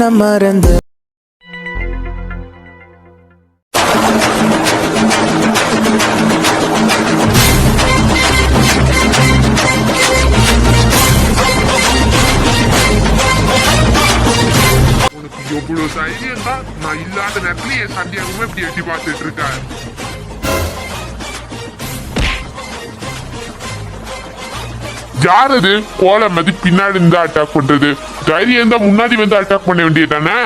என்ன மறந்து எவ்வளவு தைரியம் தான் நான் இல்லாத நேரத்துல என் சந்தியாகமே இப்படி எட்டி பார்த்துட்டு இருக்கேன் யார் அது கோல மதி பின்னாடி இருந்து அட்டாக் பண்றது. தைரியம் தான் முன்னாடி வந்து அட்டாக் பண்ண வேண்டியதானே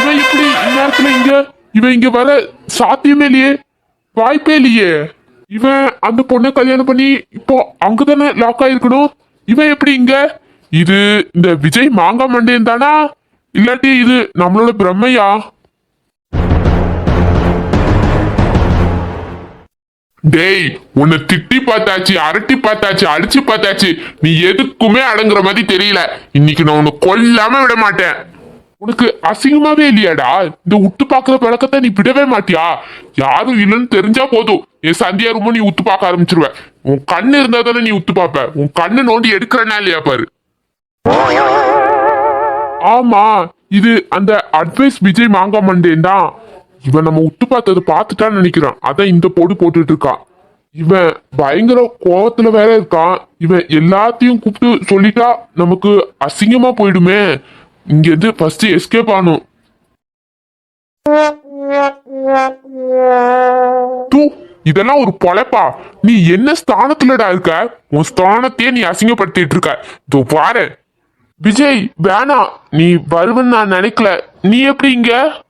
இவன் இப்படி இந்நேரத்துல இங்க இவன் இங்க வர சாத்தியமே இல்லையே. வாய்ப்பே இல்லையே. இவன் அந்த பொண்ணை கல்யாணம் பண்ணி இப்போ அங்கதானே லாக் ஆயிருக்கணும். இவன் எப்படி இங்க? இது இந்த விஜய் மாங்கா மண்டேன் தானா? இல்லாட்டி இது நம்மளோட பிரம்மையா? டேய் உன்னை திட்டி பார்த்தாச்சு அரட்டி பார்த்தாச்சு அடிச்சு பார்த்தாச்சு நீ எதுக்குமே அடங்குற மாதிரி தெரியல. இன்னைக்கு நான் உன்னை கொல்லாம விட மாட்டேன். உனக்கு அசிங்கமாவே இல்லையாடா? இந்த உத்து பாக்குற பழக்கத்தை நீ விடவே மாட்டியா? யாரும் இல்லைன்னு தெரிஞ்சா போதும். என் சந்தியா ரொம்ப நீ உத்து பார்க்க ஆரம்பிச்சிருவ. உன் கண்ணு இருந்தா தானே நீ உத்து பார்ப்ப. உன் கண்ணு நோண்டி எடுக்கிறனா இல்லையா பாரு. ஆமா இது அந்த அட்வைஸ் விஜய் மாங்கா மண்டேன் தான் இவன் நம்ம உத்து பார்த்தது பார்த்துட்டான்னு நினைக்கிறான். அதான் இந்த போடு போட்டுட்டு இருக்கான் இவன் பயங்கர கோபத்துல வேற இருக்கான் இவன் எல்லாத்தையும் கூப்பிட்டு சொல்லிட்டா நமக்கு அசிங்கமா போயிடுமே. இங்க இருந்து ஃபர்ஸ்ட் எஸ்கேப் ஆகணும். தூ இதெல்லாம் ஒரு பொழப்பா. நீ என்ன ஸ்தானத்துலடா இருக்க? உன் ஸ்தானத்தையே நீ அசிங்கப்படுத்திட்டு இருக்க. இதோ பாரு. விஜய் வேணாம். நீ வருவன்னு நான் நினைக்கல. நீ எப்படி இங்க?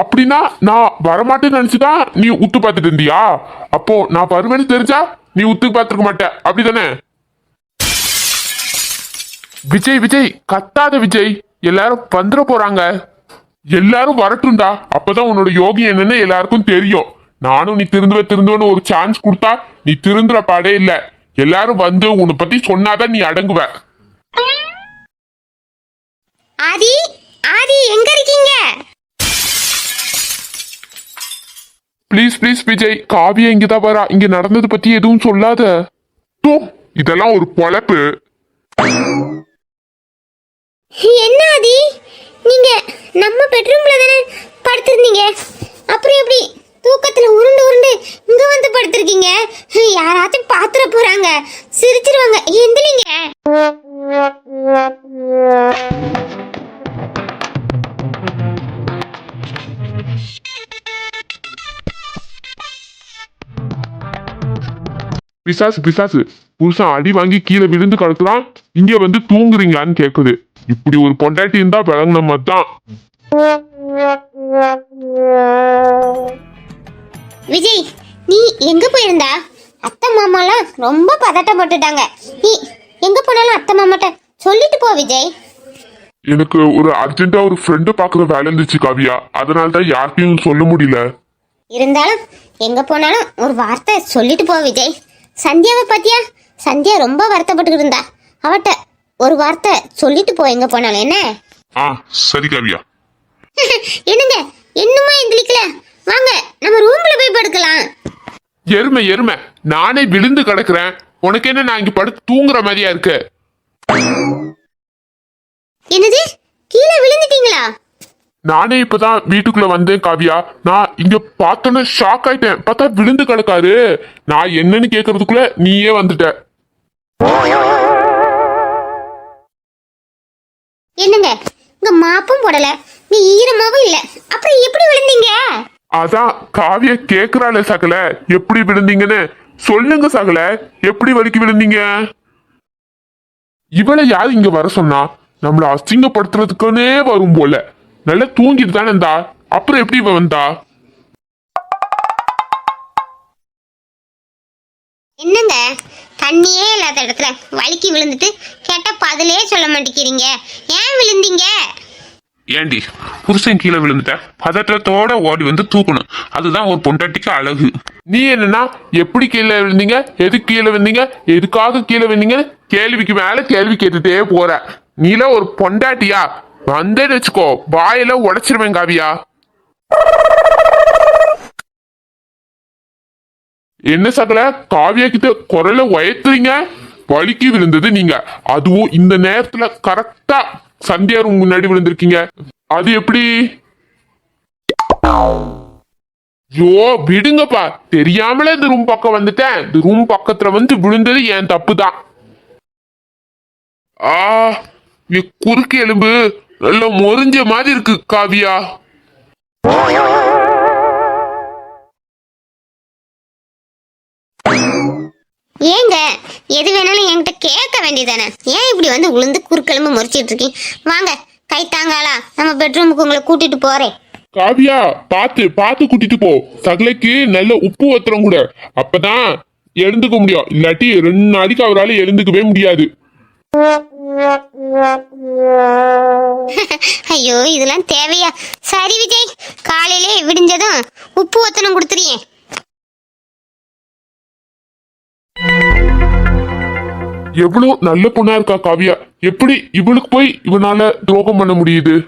அப்படின்னா நான் வரமாட்டேன்னு நினைச்சுதான் நீ உத்து பார்த்துட்டு இருந்தியா? அப்போ நான் வருவேன்னு தெரிஞ்சா நீ உத்து பார்த்துருக்க மாட்ட. அப்படிதானே? விஜய் விஜய் கத்தாத விஜய். எல்லாரும் வந்துட போறாங்க. எல்லாரும் வரட்டும்டா. அப்பதான் உன்னோட யோகி என்னன்னு எல்லாருக்கும் தெரியும். நானும் நீ திருந்துவ திருந்துவன்னு ஒரு சான்ஸ் கொடுத்தா நீ திருந்துற பாடே இல்ல. எல்லாரும் வந்து உன்னை பத்தி சொன்னாதான் நீ அடங்குவ. ஆதி ஆதி எங்க இருக்கீங்க? ப்ளீஸ் ப்ளீஸ் விஜய் காவியா இங்கதான் வரா. இங்க நடந்தது பத்தி எதுவும் சொல்லாத. தூ இதெல்லாம் ஒரு பொழப்பு. என்ன ஆதி? நீங்க நம்ம பெட்ரூம்ல தானே படுத்திருந்தீங்க? அப்புறம் எப்படி தூக்கத்துல உருண்டு உருண்டு இங்க வந்து படுத்திருக்கீங்க? யாராச்சும் பாத்துற போறாங்க. சிரிச்சிருவாங்க. எந்திரிங்க. பிசாசு பிசாசு. புருஷன் அடி வாங்கி கீழே விழுந்து கிடக்குறான். இங்க வந்து தூங்குறீங்களான்னு கேக்குது. இப்படி ஒரு பொண்டாட்டி இருந்தா பழங்கின மாதிரி தான் விஜய் நீ எங்க போயிருந்தா? அத்தை மாமாலாம் ரொம்ப பதட்டப்பட்டுட்டாங்க. நீ எங்க போனாலும் அத்தை மாமாட்ட சொல்லிட்டு போ விஜய். எனக்கு ஒரு அர்ஜென்ட்டா ஒரு ஃப்ரெண்டு பாக்குற வேலை இருந்துச்சு காவியா. அதனால தான் யார்கிட்டயும் சொல்ல முடியல. இருந்தாலும் எங்க போனாலும் ஒரு வார்த்தை சொல்லிட்டு போ விஜய். சந்தியாவை பாத்தியா? சந்தியா ரொம்ப வருத்தப்பட்டு இருந்தா. அவட்ட ஒரு வார்த்தை சொல்லிட்டு போ எங்க போனாலும். என்ன? ஆ சரி காவியா. என்னங்க? இன்னுமா எந்திரிக்கல வாங்க நம்ம ரூம்ல போய் படுக்கலாம். எருமை எருமை. நானே விழுந்து கிடக்குறேன். உனக்கு என்ன நான் இங்க படுத்து தூங்குற மாதிரியா இருக்கு? என்னது? கீழே விழுந்துட்டீங்களா? நானே இப்பதான் வீட்டுக்குள்ள வந்தேன் காவியா. நான் இங்க பார்த்தோன்னே ஷாக் ஆயிட்டேன். பார்த்தா விழுந்து கிடக்காரு. நான் என்னன்னு கேக்குறதுக்குள்ள நீயே வந்துட்ட. என்னங்க? இங்க மாப்பும் போடல. நீ ஈரமாவும் இல்ல. அப்புறம் எப்படி விழுந்தீங்க? அதான் காவிய கேக்குறாளே சகல. எப்படி விழுந்தீங்கன்னு சொல்லுங்க சகல. எப்படி வலிக்கு விழுந்தீங்க? இவளை யார் இங்க வர சொன்னா? நம்மள அசிங்கப்படுத்துறதுக்குன்னே வரும் போல. நல்லா தூங்கிட்டு தானே இருந்தா? அப்புறம் எப்படி இவ வந்தா? என்னங்க? தண்ணியே இல்லாத இடத்துல வலிக்கி விழுந்துட்டு கேட்டா பதிலே சொல்ல மாட்டேங்கிறீங்க. ஏன் விழுந்தீங்க? ஏண்டி புருஷன் கீழே விழுந்துட்ட? பதற்றத்தோட ஓடி வந்து தூக்கணும். அதுதான் ஒரு பொண்டாட்டிக்கு அழகு. நீ என்னன்னா எப்படி கீழே விழுந்தீங்க? எதுக்கு கீழே விழுந்தீங்க? எதுக்காக கீழே விழுந்தீங்க கேள்விக்கு மேல கேள்வி கேட்டுட்டே போற. நீல ஒரு பொண்டாட்டியா? வந்தேன்னு வச்சுக்கோ வாயில உடைச்சிருவேன் காவியா. என்ன சகல காவியா கிட்ட குரலை உயர்த்துறீங்க? வலிக்கு விழுந்தது நீங்க. அதுவும் இந்த நேரத்துல கரெக்டா சந்தியா ரூம் முன்னாடி விழுந்திருக்கீங்க. அது எப்படி? ஐயோ விடுங்கப்பா. தெரியாமலே இந்த ரூம் பக்கம் வந்துட்டேன். இந்த ரூம் பக்கத்துல வந்து விழுந்தது என் தப்பு தான் ஆ குறுக்கு எலும்பு நல்ல முறிஞ்ச மாதிரி இருக்கு காவியா. ஏங்க எது வேணாலும் என்கிட்ட கேட்க வேண்டியதானே ஏன் இப்படி வந்து உளுந்து குறுக்கெலும்பு முறிச்சிட்டு இருக்கீங்க வாங்க கை தாங்காலா. நம்ம பெட்ரூமுக்கு உங்களை கூட்டிட்டு போறேன். காவியா பார்த்து பார்த்து கூட்டிட்டு போ. சகலைக்கு நல்ல உப்பு வத்துறோம் கூட. அப்பதான் எழுந்துக்க முடியும். இல்லாட்டி ரெண்டு நாளைக்கு அவரால் எழுந்துக்கவே முடியாது. ஐயோ இதெல்லாம் தேவையா? சரி விஜய் காலையிலே விடிஞ்சதும் உப்பு ஒத்தனம் கொடுத்துறியே. எவ்வளவு நல்ல பொண்ணா இருக்கா காவியா? எப்படி இவளுக்கு போய் இவனால துரோகம் பண்ண முடியுது?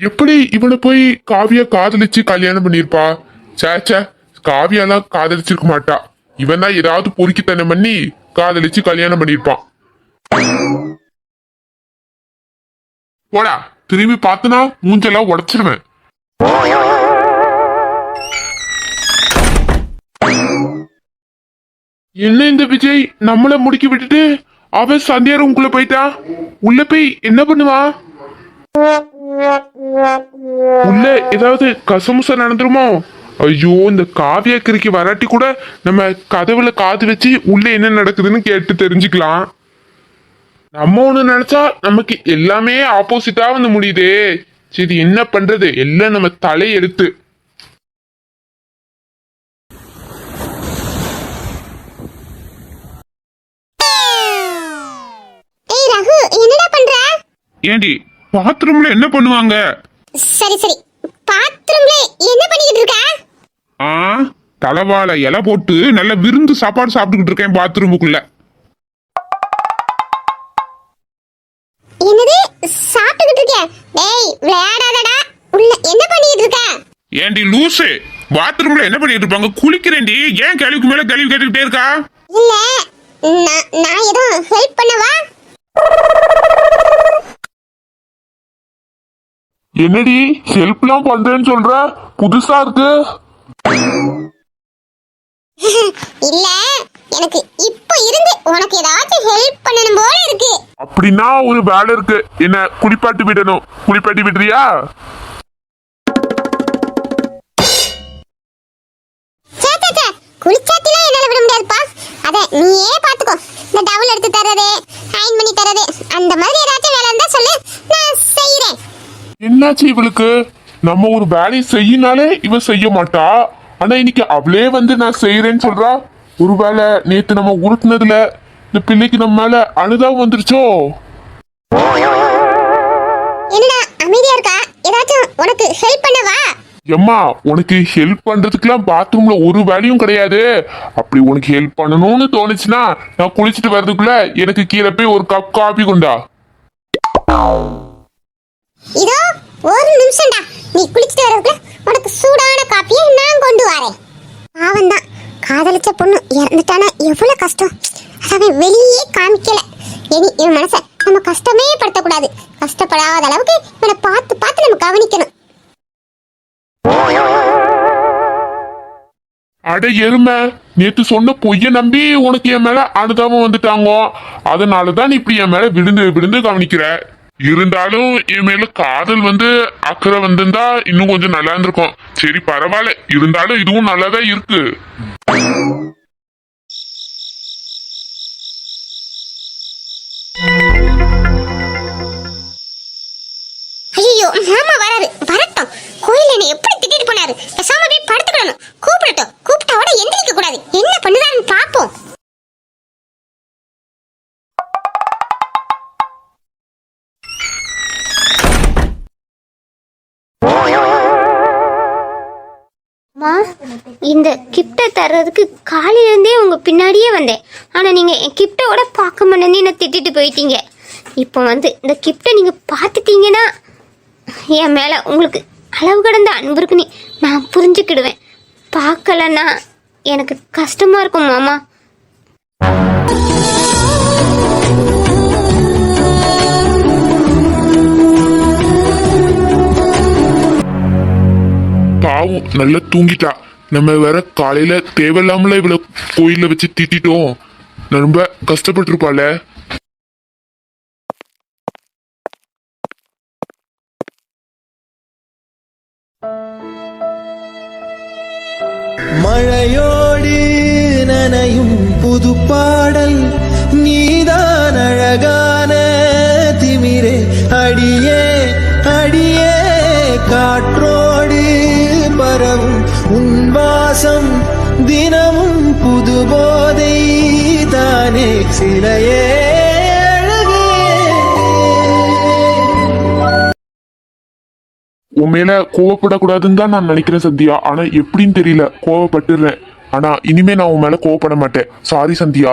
எப்படி இவனை போய் காவியா காதலிச்சு கல்யாணம் பண்ணிருப்பா சேச்சே காவியாலாம் காதலிச்சிருக்க மாட்டா. இவன் தான் ஏதாவது பொறுக்கித்தனம் பண்ணி காதலிச்சு கல்யாணம் பண்ணிருப்பான் போடா. திரும்பி பார்த்தனா மூஞ்செல்லாம் உடைச்சிருவேன். என்ன இந்த விஜய்? நம்மள முடுக்கி விட்டுட்டு அவன் சந்தியா ரூம்குள்ள போயிட்டா? உள்ள போய் என்ன பண்ணுவா? உள்ள ஏதாவது கசமுச நடந்துருமோ? ஐயோ இந்த காவியா கிரிக்கு வராட்டி கூட நம்ம கதவுல காது வச்சு உள்ள என்ன நடக்குதுன்னு கேட்டு தெரிஞ்சுக்கலாம். நம்ம ஒண்ணு நினைச்சா நமக்கு எல்லாமே ஆப்போசிட்டா வந்து முடியுதே. சரி என்ன பண்றது? எல்லாம் நம்ம தலையெழுத்து ஏண்டி பாத்ரூம்ல என்ன பண்ணுவாங்க? சரி சரி. பாத்ரூம்ல என்ன பண்ணிக்கிட்டு இருக்க? ஆ தலைவாழை இலை போட்டு நல்ல விருந்து சாப்பாடு சாப்பிட்டுக்கிட்டு இருக்கேன் பாத்ரூமுக்குள்ள ஏண்டி லூசு? பாத்ரூம்ல என்ன பண்ணிட்டு இருப்பாங்க? குளிக்கிறேன்டி. ஏன் கேள்விக்கு மேல கேள்வி கேட்டுக்கிட்டே இருக்கா? இல்ல நான் நான் ஏதோ ஹெல்ப் பண்ணவா? என்னடி ஹெல்ப்லாம் பண்றேன்னு சொல்ற? புதுசா இருக்கு. இல்ல எனக்கு இப்போ இருந்து உனக்கு ஏதாச்சும் ஹெல்ப் பண்ணணும் போல இருக்கு. அப்படின்னா ஒரு வேலை இருக்கு. என்ன குளிப்பாட்டி விடணும். குளிப்பாட்டி விடுறியா? குளிச்சாத்திலாம் என்னால விட முடியாதுப்பா. அத நீயே பாத்துக்கோ. இந்த டவல் எடுத்து தரது அயன் பண்ணி தரது அந்த மாதிரி ஏதாச்சும் வேலை இருந்தா சொல்லு. நான் செய்யறேன் என்னாச்சு இவளுக்கு? நம்ம ஒரு வேலையை செய்யினாலே இவ செய்ய மாட்டா. ஆனா இன்னைக்கு அவளே வந்து நான் செய்யறேன்னு சொல்றா. ஒருவேளை நேத்து நம்ம உருட்டுனதுல இந்த பிள்ளைக்கு நம்ம மேல அனுதாபம் வந்துருச்சோ? என்னடா அமைதியா இருக்கா? ஏதாச்சும் உனக்கு ஹெல்ப் பண்ணவா? எம்மா உனக்கு ஹெல்ப் பண்றதுக்குலாம் பாத்ரூம்ல ஒரு வேலையும் கிடையாது. அப்படி உனக்கு ஹெல்ப் பண்ணணும்னு தோணுச்சுன்னா நான் குளிச்சுட்டு வர்றதுக்குள்ள எனக்கு கீழே போய் ஒரு கப் காபி கொண்டா. இதோ ஒரு நிமிஷம்டா. நீ குளிச்சுட்டு வரதுக்குள்ள உனக்கு சூடான காப்பியை நான் கொண்டு வரேன். பாவம் தான் காதலிச்ச பொண்ணு இறந்துட்டானா எவ்வளவு கஷ்டம். அதை வெளியே காமிக்கல. இனி இவன் மனசை நம்ம கஷ்டமே படுத்தக்கூடாது. கஷ்டப்படாத அளவுக்கு இவனை பார்த்து பார்த்து நம்ம கவனிக்கணும். அட எருமை நேற்று சொன்ன பொய்ய நம்பி உனக்கு என் மேல அனுதாபம் வந்துட்டாங்க. அதனாலதான் நீ இப்படி என் மேல விழுந்து விழுந்து கவனிக்கிற. இருந்தாலும் என் மேல காதல் வந்து அக்கறை வந்திருந்தா இன்னும் கொஞ்சம் நல்லா இருந்திருக்கும். சரி பரவாயில்ல. இருந்தாலும் இதுவும் நல்லாதான் இருக்கு? ஐயோ மாமா வராரு. வர வரட்டும் கோயில் என்னை எப்படி திட்டிட்டு போனாரு? பேசாம போய் படுத்துக்கணும். கூப்பிடட்டும். கூப்பிட்டோட எந்திரிக்க கூடாது. என்ன பண்ணுதான்னு பாப்போம் இந்த கிஃப்டை தர்றதுக்கு காலையிலேருந்தே உங்க பின்னாடியே வந்தேன். ஆனால் நீங்கள் என் கிஃப்டோட பார்க்க மாட்டேன்னு என்ன திட்டிட்டு போயிட்டீங்க. இப்போ வந்து இந்த கிஃப்டை நீங்கள் பார்த்துட்டீங்கன்னா என் மேலே உங்களுக்கு அளவு கடந்த அன்பு நீ நான் புரிஞ்சுக்கிடுவேன். பார்க்கலன்னா எனக்கு கஷ்டமாக இருக்கும் மாமா. பாவம் நல்லா தூங்கிட்டா. நம்ம வேற காலையில தேவையில்லாமல இவ்வளவு கோயிலில் வச்சு திட்டிட்டோம். ரொம்ப கஷ்டப்பட்டிருப்பாள. மழையோடு நனையும் புது பாடல் நீதான் அழகான திமிரே. அடியே அடியே காற்றோடு பரவும் உன் வாசம் தினமும் புது போதை தானே. சிலையே உன் மேல கோவப்படக்கூடாதுன்னு தான் நான் நினைக்கிறேன் சந்தியா. ஆனா எப்படின்னு தெரியல. கோவப்பட்டுடுறேன் ஆனா இனிமே நான் உன் மேல கோவப்பட மாட்டேன். சாரி சந்தியா.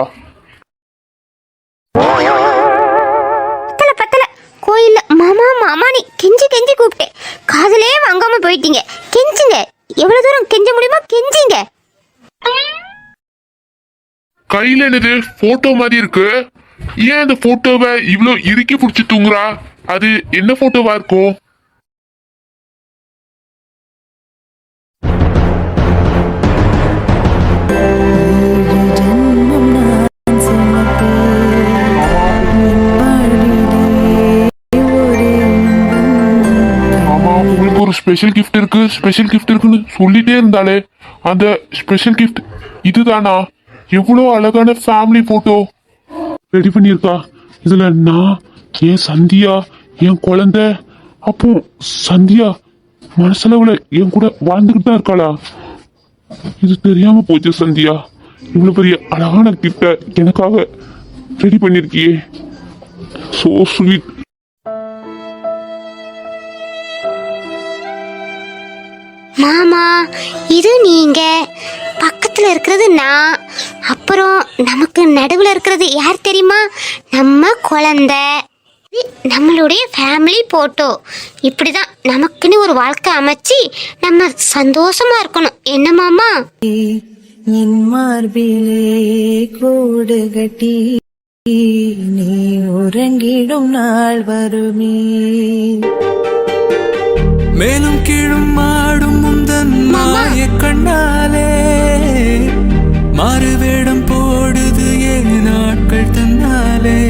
பத்தல பத்தல. கோயில்ல மாமா மாமானி கெஞ்சி கெஞ்சி கூப்பிட்டேன். காதலே வாங்காம போயிட்டீங்க. கெஞ்சுங்க. எவ்வளவு தூரம் கெஞ்ச முடியுமோ கெஞ்சிங்க. கையில என்னது போட்டோ மாதிரி இருக்கு? ஏன் அந்த போட்டோவை இவ்ளோ இறுக்கி பிடிச்சி தூங்குறா? அது என்ன போட்டோவா இருக்கும்? ஒரு ஸ்பெஷல் கிஃப்ட் இருக்கு ஸ்பெஷல் கிஃப்ட் இருக்குன்னு சொல்லிட்டே இருந்தாலே அந்த ஸ்பெஷல் கிஃப்ட் இதுதானா? எவ்வளோ அழகான ஃபேமிலி போட்டோ ரெடி பண்ணியிருக்கா? இதில் நான் என் சந்தியா என் குழந்தை அப்போ சந்தியா மனசளவில் என் கூட வாழ்ந்துக்கிட்டு தான் இருக்காளா? இது தெரியாம போச்சு சந்தியா. இவ்வளோ பெரிய அழகான கிஃப்டை எனக்காக ரெடி பண்ணியிருக்கியே ஸோ ஸ்வீட் மாமா இது நீங்க. பக்கத்துல இருக்கிறது நான். அப்புறம் நமக்கு நடுவில் இருக்கிறது யார் தெரியுமா? நம்ம குழந்தை. நம்மளுடைய ஃபேமிலி போட்டோ இப்படிதான் நமக்குன்னு ஒரு வாழ்க்கை அமைச்சு நம்ம சந்தோஷமா இருக்கணும். என்ன மாமா? என் மார்பிலே கூடு கட்டி நீ உறங்கிடும் நாள் வருமே. மேலும் கீழும் மாடும் முந்தன் மாய கண்ணாலே. மாறு வேடம் போடுது ஏன் நாட்கள் தன்னாலே.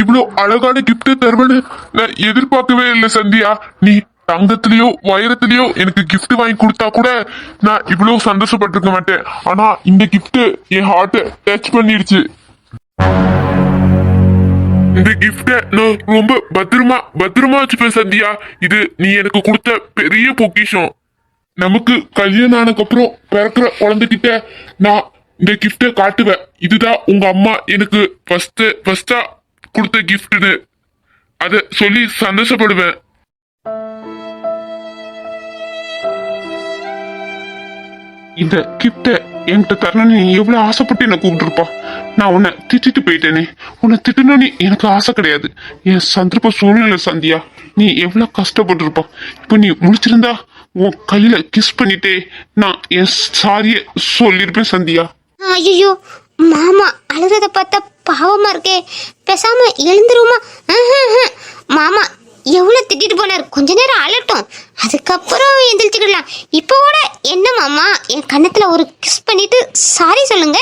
இவ்வளோ இவ்வளவு அழகான கிஃப்ட் தருவனு நான் எதிர்பார்க்கவே இல்லை சந்தியா. நீ தங்கத்திலயோ வைரத்திலயோ எனக்கு கிஃப்ட் வாங்கி கொடுத்தா கூட நான் இவ்வளவு சந்தோஷப்பட்டிருக்க மாட்டேன். ஆனா இந்த கிஃப்ட் என் ஹார்ட்டை டச் பண்ணிடுச்சு. இந்த கிஃப்ட நான் ரொம்ப பத்திரமா பத்திரமா வச்சுப்பேன் சந்தியா. இது நீ எனக்கு கொடுத்த பெரிய பொக்கிஷம். நமக்கு கல்யாணம் ஆனதுக்கப்புறம் பிறக்கிற குழந்தைகிட்ட நான் இந்த கிஃப்டை காட்டுவேன். இதுதான் உங்க அம்மா எனக்கு ஃபர்ஸ்ட் ஃபர்ஸ்டா கொடுத்த கிஃப்ட்னு அதை சொல்லி சந்தோஷப்படுவேன். இந்த கிஃப்ட என்கிட்ட தரணும்னு நீ எவ்வளவு ஆசைப்பட்டு என்ன கூப்பிட்டுருப்பா? நான் உன்னை திட்டிட்டு போயிட்டேனே. உன்னை திட்டணும்னு எனக்கு ஆசை கிடையாது. என் சந்தர்ப்ப சூழ்நிலை சந்தியா நீ எவ்வளவு கஷ்டப்பட்டிருப்பா. இப்போ நீ முடிச்சிருந்தா உன் கையில கிஸ் பண்ணிட்டே நான் என் சாரிய சொல்லியிருப்பேன் சந்தியா. ஐயோ மாமா அழுறத பார்த்தா பாவமா இருக்கே. பேசாம எழுந்துருமா மாமா எவ்வளோ திட்டிட்டு போனார். கொஞ்ச நேரம் அழட்டும் அதுக்கப்புறம் எந்திரிச்சுக்கிடலாம் இப்போ கூட என்ன மாமா? என் கன்னத்தில் ஒரு கிஸ் பண்ணிட்டு சாரி சொல்லுங்க.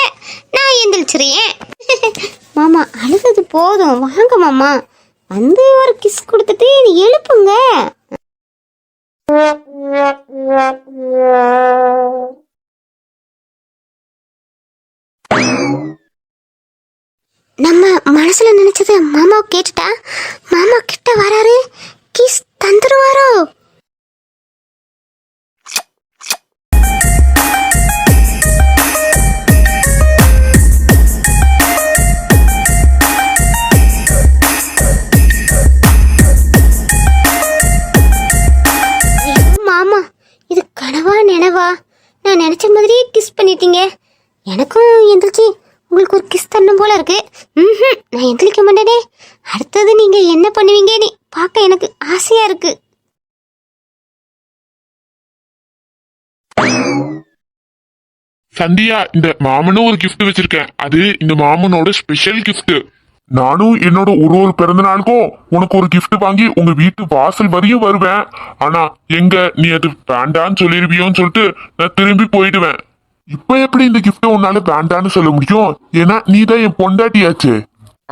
நான் எந்திரிச்சிருக்கேன். மாமா அழுதது போதும். வாங்க மாமா. வந்து ஒரு கிஸ் கொடுத்துட்டு எழுப்புங்க. நம்ம மனசுல நினைச்சது மாமா கேட்டுட்டா? மாமா கிட்ட வராரு? கிஸ் தந்துருவாரோ? மாமா இது கனவா நினைவா? நான் நினைச்ச மாதிரியே கிஸ் பண்ணிட்டீங்க. எனக்கும் எந்திரிச்சு உங்களுக்கு ஒரு கிஸ் தண்ணும் போல இருக்கு. ம்ஹும், நான் எந்திரிக்க மாட்டேனே. அடுத்தது நீங்க என்ன பண்ணுவீங்கன்னு பார்க்க எனக்கு ஆசையா இருக்கு. சந்தியா இந்த மாமனும் ஒரு கிஃப்ட் வச்சிருக்கேன். அது இந்த மாமனோட ஸ்பெஷல் கிஃப்ட் நானும் என்னோட ஒரு ஒரு பிறந்த நாளுக்கும் உனக்கு ஒரு கிஃப்ட் வாங்கி உங்க வீட்டு வாசல் வரையும் வருவேன். ஆனா எங்க நீ அது வேண்டான்னு சொல்லிருவியோன்னு சொல்லிட்டு நான் திரும்பி போயிடுவேன். இப்ப எப்படி இந்த கிஃப்ட உன்னால வேண்டான்னு சொல்ல முடியும்? ஏன்னா நீ தான் என் பொண்டாட்டியாச்சே.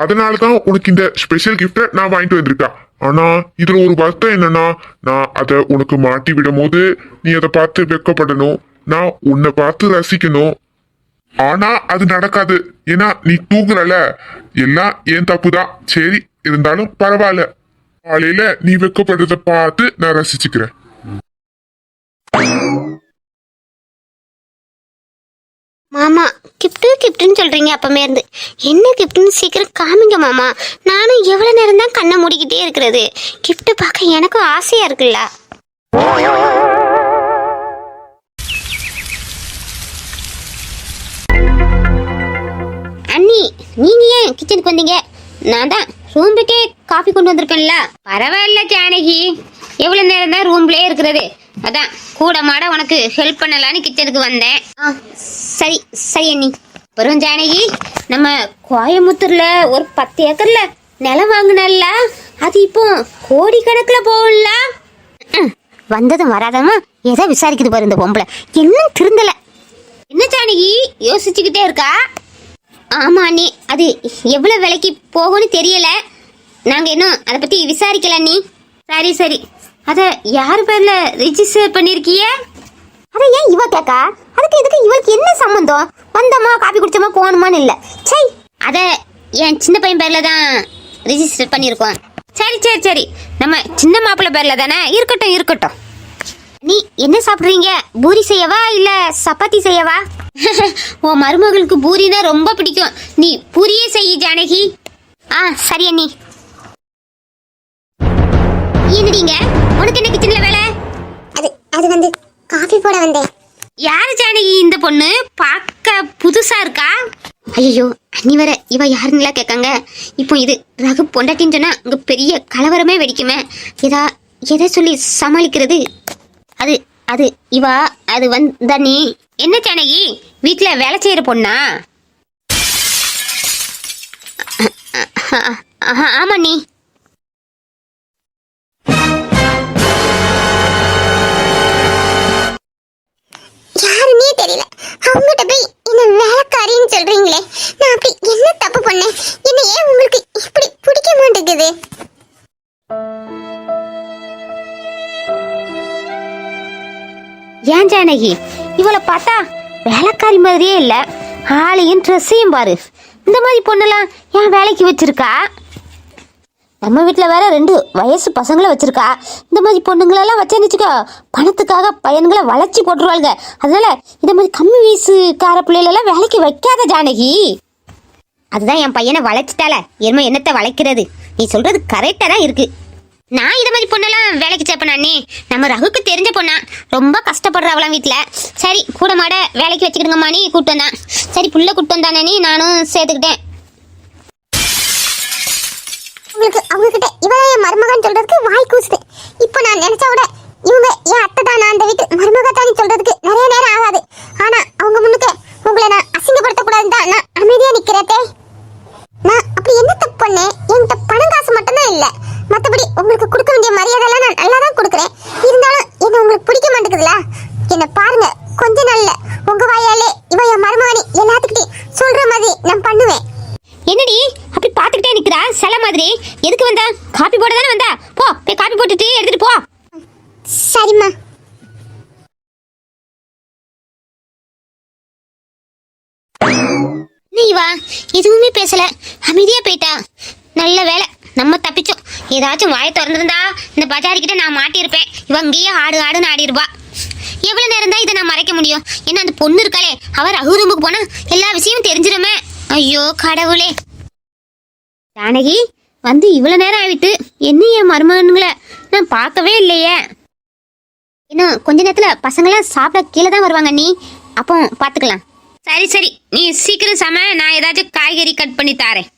அதனாலதான் உனக்கு இந்த ஸ்பெஷல் கிஃப்ட நான் வாங்கிட்டு வந்திருக்கேன் ஆனா இதுல ஒரு வருத்தம் என்னன்னா நான் அதை உனக்கு மாட்டி விடும் போது நீ அதை பார்த்து வெக்கப்படணும் நான் உன்னை பார்த்து ரசிக்கணும். ஆனா அது நடக்காது. ஏன்னா நீ தூங்குறல எல்லாம் ஏன் தப்பு தான் சரி இருந்தாலும் பரவாயில்ல. காலையில நீ வெக்கப்படுறத பார்த்து நான் ரசிச்சுக்கிறேன். கிஃப்ட்டு கிஃப்ட்டுன்னு சொல்கிறீங்க அப்போமே இருந்து. என்ன கிஃப்ட்னு சீக்கிரம் காமிங்க மாமா. நானும் எவ்வளோ நேரம் தான் கண்ணை மூடிக்கிட்டே இருக்கிறது. கிஃப்ட்டு பார்க்க எனக்கும் ஆசையாக இருக்குல்ல. அண்ணி நீங்க ஏன் கிச்சனுக்கு வந்தீங்க? நான் தான் ரூமுக்கே காஃபி கொண்டு வந்திருப்பேன்ல பரவாயில்ல ஜானகி. எவ்வளோ நேரம் தான் ரூம்லேயே இருக்கிறது. அதான் கூட மாட உனக்கு ஹெல்ப் பண்ணலான்னு கிச்சனுக்கு வந்தேன். ஆ சரி சரி அண்ணி. அப்புறம் ஜானகி நம்ம கோயம்புத்தூர்ல ஒரு பத்து ஏக்கர்ல நிலம் வாங்கினல்ல. அது இப்போ கோடி கணக்குல போகல வந்ததும் வராதமா ஏதோ விசாரிக்குது பாரு இந்த பொம்பளை. இன்னும் திருந்தல? என்ன ஜானகி யோசிச்சுக்கிட்டே இருக்கா? ஆமா அண்ணி அது எவ்வளவு விலைக்கு போகும்னு தெரியல. நாங்க இன்னும் அதை பத்தி விசாரிக்கல அண்ணி. சரி சரி. அத யார் பேர்ல ரிஜிஸ்டர் பண்ணிருக்கீங்க அத ஏன் இவ கேக்கா? அதுக்கு இதுக்கு இவளுக்கு என்ன சம்பந்தம்? வந்தோமா காபி குடிச்சோமா போகணுமான்னு இல்ல. சை அத என் சின்ன பையன் பேர்ல தான் ரிஜிஸ்டர் பண்ணியிருக்கோம் சரி சரி சரி. நம்ம சின்ன மாப்பிள்ளை பேர்ல தானே? இருக்கட்டும் இருக்கட்டும். நீ என்ன சாப்பிடுறீங்க? பூரி செய்யவா இல்ல சப்பாத்தி செய்யவா? உன் மருமகளுக்கு பூரினா ரொம்ப பிடிக்கும். நீ பூரியே செய் ஜானகி. ஆ சரி அண்ணி. என்னடிங்க உனக்கு என்ன கிச்சன்ல வேலை? அது அது வந்து காஃபி போட வந்தேன். யார் ஜானகி இந்த பொண்ணு? பார்க்க புதுசா இருக்கா? ஐயோ அண்ணி வர இவ யாருன்னுலாம் கேட்காங்க? இப்போ இது ரகு பொண்டாட்டின்னு சொன்னா இங்க பெரிய கலவரமே வெடிக்குமே. எதா எதை சொல்லி சமாளிக்கிறது? அது அது இவா அது வந்த நீ என்ன ஜானகி? வீட்ல வேலை செய்யற பொண்ணா? ஆமா நீ யாருன்னே தெரியல. அவங்ககிட்ட போய் என்ன வேலைக்காரின்னு சொல்றீங்களே? நான் அப்படி என்ன தப்பு பண்ணேன்? என்ன ஏன் உங்களுக்கு இப்படி பிடிக்க மாட்டேங்குது? ஏன் ஜானகி? இவளை பார்த்தா வேலைக்காரி மாதிரியே இல்லை. ஆளையும் ட்ரெஸ்ஸையும் பாரு. இந்த மாதிரி பொண்ணெல்லாம் ஏன் வேலைக்கு வச்சிருக்கா? நம்ம வீட்டில் வேற ரெண்டு வயசு பசங்களை வச்சிருக்கா. இந்த மாதிரி பொண்ணுங்களெல்லாம் வச்சேன்னு வச்சுக்கோ பணத்துக்காக பையன்களை வளைச்சி போட்டுருவாளுங்க. அதனால இந்த மாதிரி கம்மி வயசுக்கார பிள்ளைகளெல்லாம் வேலைக்கு வைக்காத ஜானகி. அதுதான் என் பையனை வளைச்சிட்டால எருமை என்னத்தை வளைக்கிறது? நீ சொல்றது கரெக்டாக தான் இருக்கு. நான் இதை மாதிரி பொண்ணெல்லாம் வேலைக்கு சேர்ப்பேன் நம்ம ரகுக்கு தெரிஞ்ச பொண்ணா. ரொம்ப கஷ்டப்படுறாவளாம் வீட்டில் சரி கூட மாட வேலைக்கு வச்சுக்கிடுங்கம்மா நீ கூப்பிட்டு வந்தான் சரி புள்ள கூப்பிட்டு வந்தானே நீ நானும் சேர்த்துக்கிட்டேன். உங்களுக்கு அவங்க கிட்ட இவன் என் மருமகன் சொல்றதுக்கு வாய் கூசுது இப்போ நான் நினைச்சா கூட இவங்க என் அத்தை தானா அந்த வீட்டு மருமகத்தானி சொல்றதுக்கு நிறைய நேரம் ஆகாது ஆனா அவங்க முன்னுக்கு உங்களை நான் அசிங்கப்படுத்த கூடாதுன்னு தான் நான் அமைதியா நிக்கிறதே நான் அப்படி என்ன தப்பு பண்ணேன் என்கிட்ட பணம் காசு மட்டும்தான் இல்ல மத்தபடி உங்க உங்களுக்கு கொடுக்க வேண்டிய மரியாதை எல்லாம் நான் நல்லா தான் கொடுக்குறேன் இருந்தாலும் என்ன உங்களுக்கு பிடிக்க மாட்டேங்குதுல என்ன பாருங்க கொஞ்ச நாள்ல உங்க வாயாலே இவ என் மருமகனி எல்லாத்துக்கிட்டையும் சொல்ற மாதிரி நான் பண்ணுவேன் என்னடி அப்படி பார்த்துக்கிட்டே நிக்கிறா சில மாதிரி எதுக்கு வந்தா காப்பி போட தானே வந்தா போ போய் காப்பி போட்டுட்டு எடுத்துட்டு போ சரிம்மா நீ வா எதுவுமே பேசல அமைதியா போயிட்டா நல்ல வேலை நம்ம தப்பிச்சோம் ஏதாச்சும் வாயை திறந்திருந்தா இந்த பஜாரிக்கிட்ட நான் மாட்டியிருப்பேன் இவ அங்கேயே ஆடு ஆடுன்னு ஆடி இருப்பா எவ்வளவு நேரம் தான் இதை நான் மறைக்க முடியும்? ஏன்னா அந்த பொண்ணு இருக்காளே? அவர் ரூமுக்கு போனா எல்லா விஷயமும் தெரிஞ்சிருமே. ஐயோ கடவுளே. ஜானகி வந்து இவ்வளவு நேரம் ஆயிட்டு என்ன என் மருமகனுங்களை நான் பார்க்கவே இல்லையே. இன்னும் கொஞ்ச நேரத்துல பசங்களாம் சாப்பிட கீழே தான் வருவாங்க நீ. அப்போ பாத்துக்கலாம் சரி சரி. நீ சீக்கிரம் சம. நான் ஏதாச்சும் காய்கறி கட் பண்ணி தாரேன்.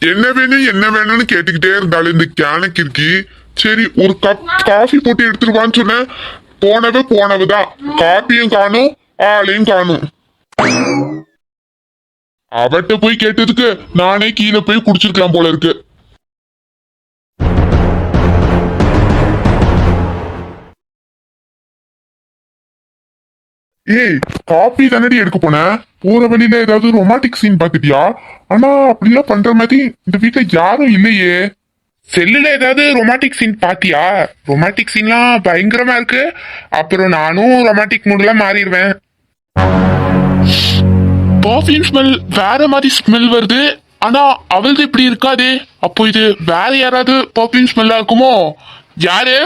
என்ன வேணும் என்ன வேணும்னு கேட்டுக்கிட்டே இருந்தாலும் இந்த கேனக்கிற்கு சரி ஒரு கப் காஃபி போட்டு எடுத்துருவான்னு சொன்னேன் போனவ போனவதான் காப்பியும் காணும் ஆளையும் காணும். அவட்ட போய் கேட்டதுக்கு நானே கீழே போய் குடிச்சிருக்கலாம் போல இருக்கு. ஏய் காபி தானடி எடுக்க போன? போற வழியில ஏதாவது ரொமாட்டிக் சீன் பாத்துட்டியா ஆனா அப்படிலாம் பண்ற மாதிரி இந்த வீட்டுல யாரும் இல்லையே. செல்லுல ஏதாவது ரொமாட்டிக் சீன் பாத்தியா ரொமாட்டிக் சீன்லாம் பயங்கரமா இருக்கு. அப்புறம் நானும் ரொமாட்டிக் மூட்ல மாறிடுவேன். பர்ஃபியூம் ஸ்மெல் வேற மாதிரி ஸ்மெல் வருது. ஆனா அவளது இப்படி இருக்காது. அப்போ இது வேற யாராவது பர்ஃபியூம் ஸ்மெல்லா இருக்குமோ? யாரு?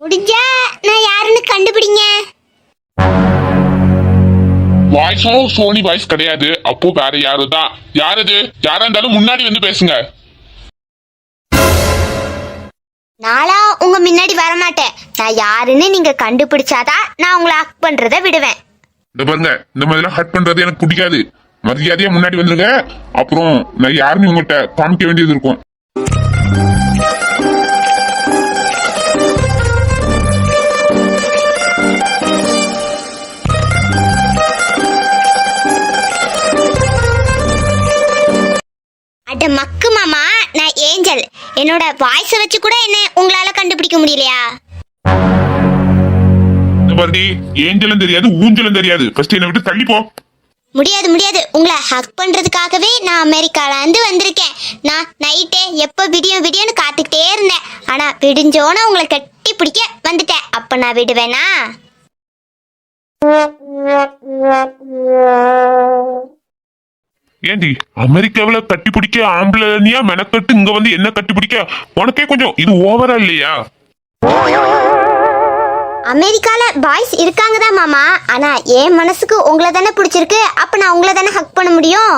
முடிஞ்சா நான் யாருன்னு கண்டுபிடிங்க. வாய்ஸும் சோனி வாய்ஸ் கிடையாது. அப்போ வேற யாரு தான் யாரது? யாரா இருந்தாலும் முன்னாடி வந்து பேசுங்க. நாளா உங்க முன்னாடி வரமாட்டேன். நான் யாருன்னு நீங்க கண்டுபிடிச்சாதான் நான் உங்களை ஆக்ட் பண்றத விடுவேன். இந்த பாருங்க இந்த மாதிரிலாம் ஹட் பண்றது எனக்கு பிடிக்காது. மரியாதையா முன்னாடி வந்துருங்க. அப்புறம் நான் யாருன்னு உங்கள்கிட்ட காமிக்க வேண்டியது இருக்கும். அட மக்கு மாமா நான் ஏஞ்சல். என்னோட வாய்ஸை வச்சு கூட என்ன உங்களால கண்டுபிடிக்க முடியலையா? பாருடி ஏஞ்சலும் தெரியாது ஊஞ்சலும் தெரியாது. ஃபர்ஸ்ட் என்னை விட்டு தள்ளி போ. முடியாது முடியாது. உங்களை ஹக் பண்றதுக்காகவே நான் அமெரிக்கால இருந்து வந்திருக்கேன். நான் நைட்டே எப்போ விடியும் விடியும்னு காத்துக்கிட்டே இருந்தேன். ஆனா விடிஞ்சோன உங்களை கட்டி பிடிக்க வந்துட்டேன். அப்ப நான் விடுவேனா? ஏண்டி? அமெரிக்காவுல கட்டி பிடிக்க ஆம்பளைனியா மெனக்கட்டு இங்க வந்து என்ன கட்டி பிடிக்க உனக்கே கொஞ்சம் இது ஓவரா இல்லையா? அமெரிக்கால பாய்ஸ் இருக்காங்க தான் மாமா. ஆனா என் மனசுக்கு உங்களை தானே பிடிச்சிருக்கு. அப்ப நான் உங்களை தானே ஹக் பண்ண முடியும்?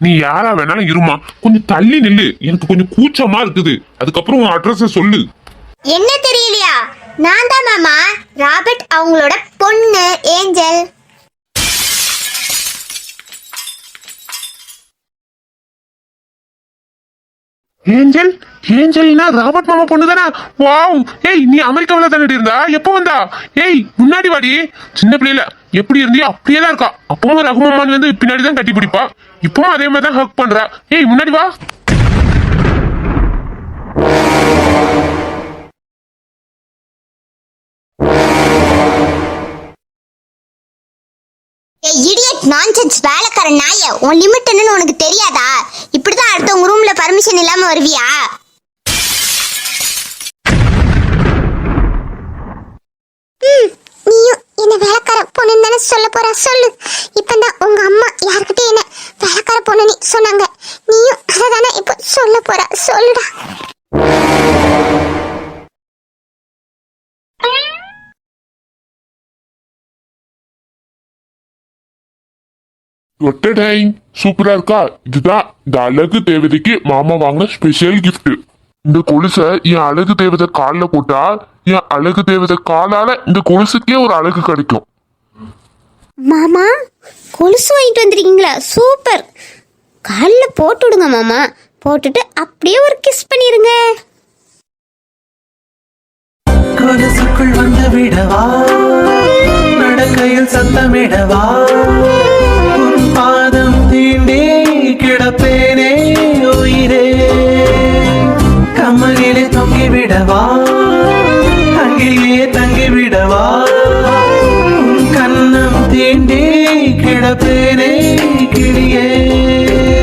நீ யாரா வேணாலும் இருமா. கொஞ்சம் தள்ளி நில்லு. எனக்கு கொஞ்சம் கூச்சமா இருக்குது. அதுக்கப்புறம் உன் அட்ரஸ சொல்லு. என்ன தெரியலையா? நான் தான் மாமா. ராபர்ட் அவங்களோட பொண்ணு ஏஞ்சல். ஏஞ்சல்? ஏஞ்சல்னா ராபர்ட் மாமா பொண்ணு தானே வாவ்! ஏய் நீ அமெரிக்காவில் தானே இருந்தா? எப்போ வந்தா? ஏய் முன்னாடி வாடி. சின்ன பிள்ளையில. எப்படி இருந்தியோ அப்படியே தான் இருக்கா. அப்பவும் ரகுமான் வந்து பின்னாடி தான் கட்டி பிடிப்பா. இப்பவும் அதே மாதிரி தான் ஹக் பண்றா. ஏய் முன்னாடி வா. நான்சென்ஸ் வேலைக்கார நாய. உன் லிமிட் என்னன்னு உனக்கு தெரியாதா? இப்படிதான் அடுத்தவங்க ரூம்ல பர்மிஷன் இல்லாம வருவியா? ம், நீயும் என்ன வேலைக்கார பொண்ணுன்னு தானே சொல்ல போற சொல்லு. இப்பதான் உங்க அம்மா யார்கிட்ட என்ன வேலைக்கார பொண்ணுன்னு சொன்னாங்க. நீயும் அதை தானே இப்ப சொல்ல போற சொல்லுடா. ஒட்டடை சூப்பரா இருக்கா? இதுதான் இந்த அழகு தேவதைக்கு மாமா வாங்கின ஸ்பெஷல் gift. இந்த கொலுசை என் அழகு தேவதை காலில் போட்டா என் அழகு தேவதை காலால இந்த கொலுசுக்கே ஒரு அழகு கிடைக்கும். மாமா கொலுசு வாங்கிட்டு வந்திருக்கீங்களா? சூப்பர். காலில் போட்டு விடுங்க மாமா. போட்டுட்டு அப்படியே ஒரு கிஸ் பண்ணிருங்க. கொலுசுக்குள் வந்து விடவா? படுக்கையில் சத்தமிடவா? பாதம் தீண்டே கிடப்பேனே உயிரே கமலிலே தொங்கிவிடவா அங்கேயே தங்கிவிடவா கண்ணம் தீண்டே கிடப்பேனே கிளியே